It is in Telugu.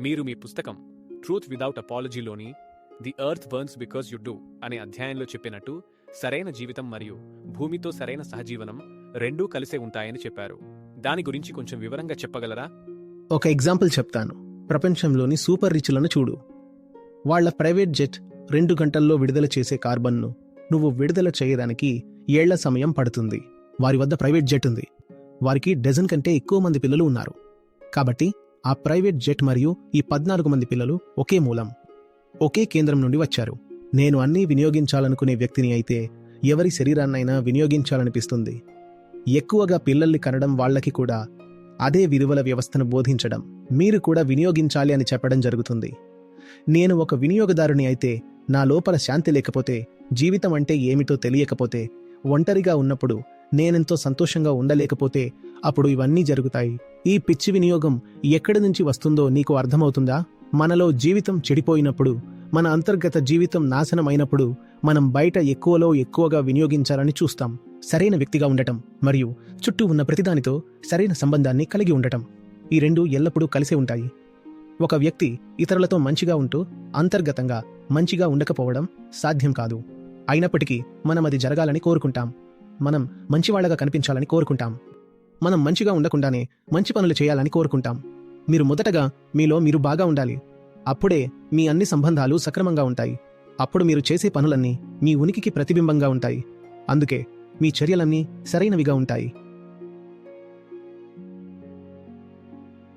మీరు మీ పుస్తకం truth without అపాలజీలోని the earth burns because you do అనే అధ్యాయంలో చెప్పినట్టు సరైన జీవితం మరియు భూమితో సరైన సహజీవనం రెండూ కలిసే ఉంటాయని చెప్పారు. దాని గురించి కొంచెం వివరంగా చెప్పగలరా? ఒక ఎగ్జాంపుల్ చెప్తాను. ప్రపంచంలోని సూపర్ రిచ్లను చూడు. వాళ్ళ ప్రైవేట్ జెట్ రెండు గంటల్లో విడుదల చేసే కార్బన్ను నువ్వు విడుదల చేయడానికి ఏళ్ళ సమయం పడుతుంది. వారి వద్ద ప్రైవేట్ జెట్ ఉంది. వారికి డజన్ కంటే ఎక్కువ మంది పిల్లలు ఉన్నారు. కాబట్టి ఆ ప్రైవేట్ జెట్ మరియు ఈ పద్నాలుగు మంది పిల్లలు ఒకే మూలం ఒకే కేంద్రం నుండి వచ్చారు. నేను అన్నీ వినియోగించాలనుకునే వ్యక్తిని అయితే ఎవరి శరీరాన్నైనా వినియోగించాలనిపిస్తుంది. ఎక్కువగా పిల్లల్ని కనడం వాళ్ళకి కూడా అదే విలువల వ్యవస్థను బోధించడం మీరు కూడా వినియోగించాలి అని చెప్పడం జరుగుతుంది. నేను ఒక వినియోగదారుని అయితే నా లోపల శాంతి లేకపోతే జీవితం అంటే ఏమిటో తెలియకపోతే ఒంటరిగా ఉన్నప్పుడు నేనెంతో సంతోషంగా ఉండలేకపోతే అప్పుడు ఇవన్నీ జరుగుతాయి. ఈ పిచ్చి వినియోగం ఎక్కడి నుంచి వస్తుందో నీకు అర్థమవుతుందా? మనలో జీవితం చెడిపోయినప్పుడు మన అంతర్గత జీవితం నాశనమైనప్పుడు మనం బయట ఎక్కువలో ఎక్కువగా వినియోగించాలని చూస్తాం. సరైన వ్యక్తిగా ఉండటం మరియు చుట్టూ ఉన్న ప్రతిదానితో సరైన సంబంధాన్ని కలిగి ఉండటం. ఈ రెండు ఎల్లప్పుడూ కలిసే ఉంటాయి. ఒక వ్యక్తి ఇతరులతో మంచిగా ఉంటూ అంతర్గతంగా మంచిగా ఉండకపోవడం సాధ్యం కాదు. అయినప్పటికీ మనం అది జరగాలని కోరుకుంటాం. మనం మంచివాళ్ళగా కనిపించాలని కోరుకుంటాం. మనం మంచిగా ఉండకుండానే మంచి పనులు చేయాలని కోరుకుంటాం. మీరు మొదటగా మీలో మీరు బాగా ఉండాలి. అప్పుడే మీ అన్ని సంబంధాలు సక్రమంగా ఉంటాయి. అప్పుడు మీరు చేసే పనులన్నీ మీ ఉనికికి ప్రతిబింబంగా ఉంటాయి. అందుకే మీ చర్యలన్నీ సరైనవిగా ఉంటాయి.